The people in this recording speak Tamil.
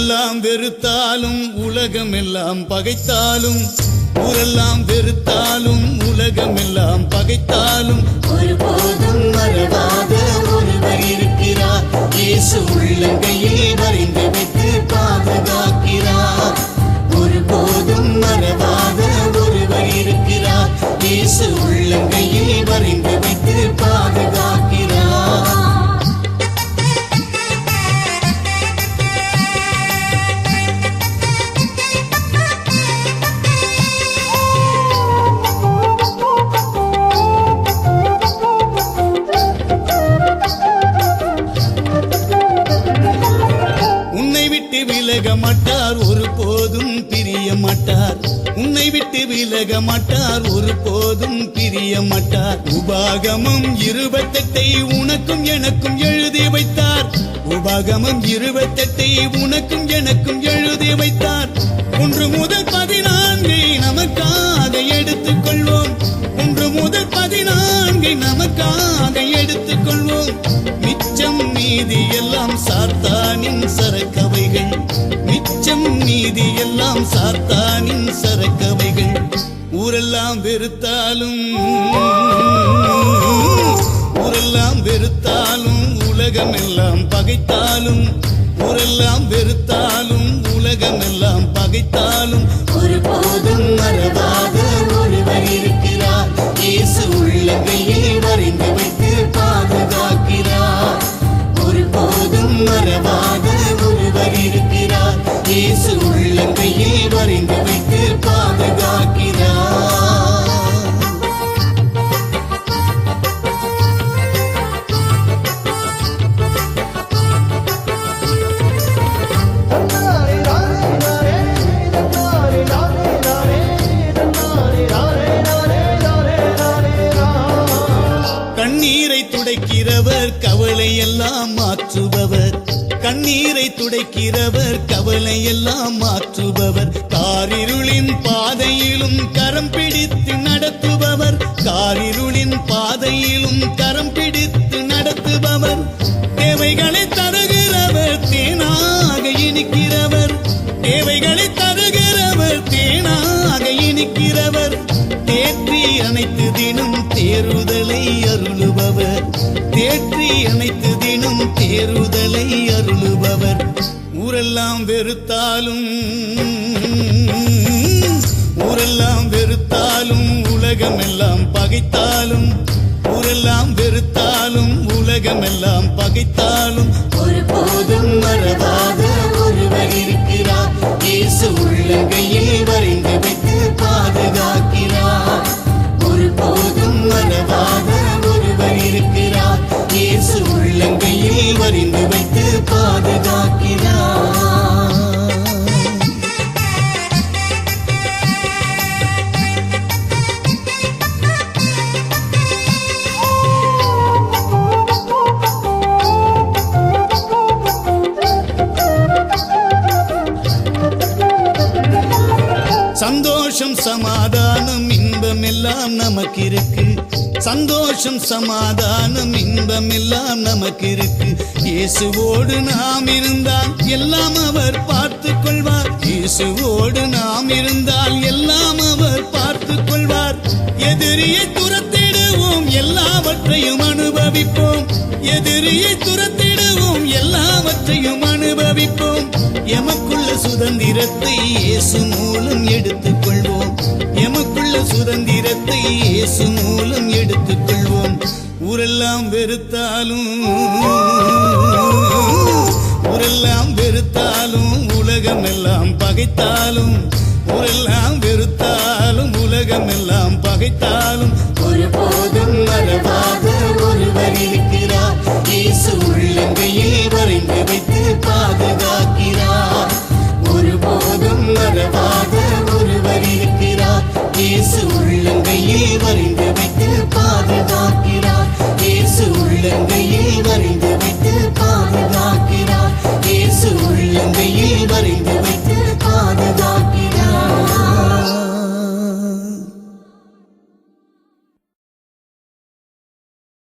ஊரெல்லாம் வெறுத்தாலும் உலகம் எல்லாம் பகைத்தாலும் ஊரெல்லாம் வெறுத்தாலும் உலகம் எல்லாம் பகைத்தாலும் ஒருபோதும் மறவாத ஒருவர் இருக்கிறார். இயேசு உள்ளங்கையில் ஒரு போதும் பிரிய மாட்டார் உன்னை விட்டு விலக மாட்டார் ஒருபோதும் பிரிய மாட்டார் உபாகமம் இருபத்தெட்டை உனக்கும் எனக்கும் எழுதி வைத்தார். உபாகமம் இருபத்தெட்டை உனக்கும் எனக்கும் எழுதி வைத்தார். ஒன்று முதல் பதினான்கை நமக்காக எடுத்துக் மீதி எல்லாம் சாத்தானின் சரக்கவைகள். ஊரெல்லாம் வெறுத்தாலும் ஊரெல்லாம் வெறுத்தாலும் உலகம் எல்லாம் பகைத்தாலும் ஊரெல்லாம் வெறுத்தாலும் உலகம் எல்லாம் பகைத்தாலும். ஒருபோதும் மறவாத துடைக்கிறவர் கவலை எல்லாம் மாற்றுபவர். கண்ணீரை துடைக்கிறவர் கவலை எல்லாம் மாற்றுபவர். காரிருளின் பாதையிலும் கரம் பிடித்து நடத்துபவர். காரிருளின் பாதையிலும் கரம் பிடித்து நடத்துபவர். தேவைகளை தருகிறவர் தேனாக இனிக்கிறவர். தேவைகளை தருகிறவர் தேனாக இனிக்கிறவர். தேற்றி அனைத்து தினம் தேறுதலை அருளுபவர். தேற்றி அனைத்து தினம் தேறுதலை அருளுபவர். ஊரெல்லாம் வெறுத்தாலும் ஊரெல்லாம் வெறுத்தாலும் உலகமெல்லாம் பகைத்தாலும் ஊரெல்லாம் வெறுத்தாலும் உலகமெல்லாம் பகைத்தாலும். ஒருபோதும் மறவாத ஒருவர் இருக்கிறார். இயேசு உள்ளங்கையில் வரை எல்லாம் நமக்கு இருக்கு சந்தோஷம் சமாதானம் இன்பம் எல்லாம் நமக்கு இருக்கு இயேசுவோடு நாம் இருந்தால் எல்லாம் அவர் பார்த்து கொள்வார். இயேசுவோடு நாம் இருந்தால் எல்லாம் அவர் பார்த்து கொள்வார். எதிரியை துரத்திடுவோம் எல்லாவற்றையும் அனுபவிப்போம். எதிரியை துரத்திடுவோம் எல்லாவற்றையும் அனுபவிப்போம். எமக்குள்ள சுதந்திரத்தை இயேசு மூலம் எடுத்துக்கொள்வோம் உள்ள சுதந்திரத்தை இயேசு மூலம் எடுத்துக்கொள்வோம். ஊரெல்லாம் வெறுத்தாலும் ஊரெல்லாம் வெறுத்தாலும் உலகம் எல்லாம் பகைத்தாலும் ஊரெல்லாம் வெறுத்தாலும் உலகம் எல்லாம் பகைத்தாலும் ஒருபோதும் மறவாத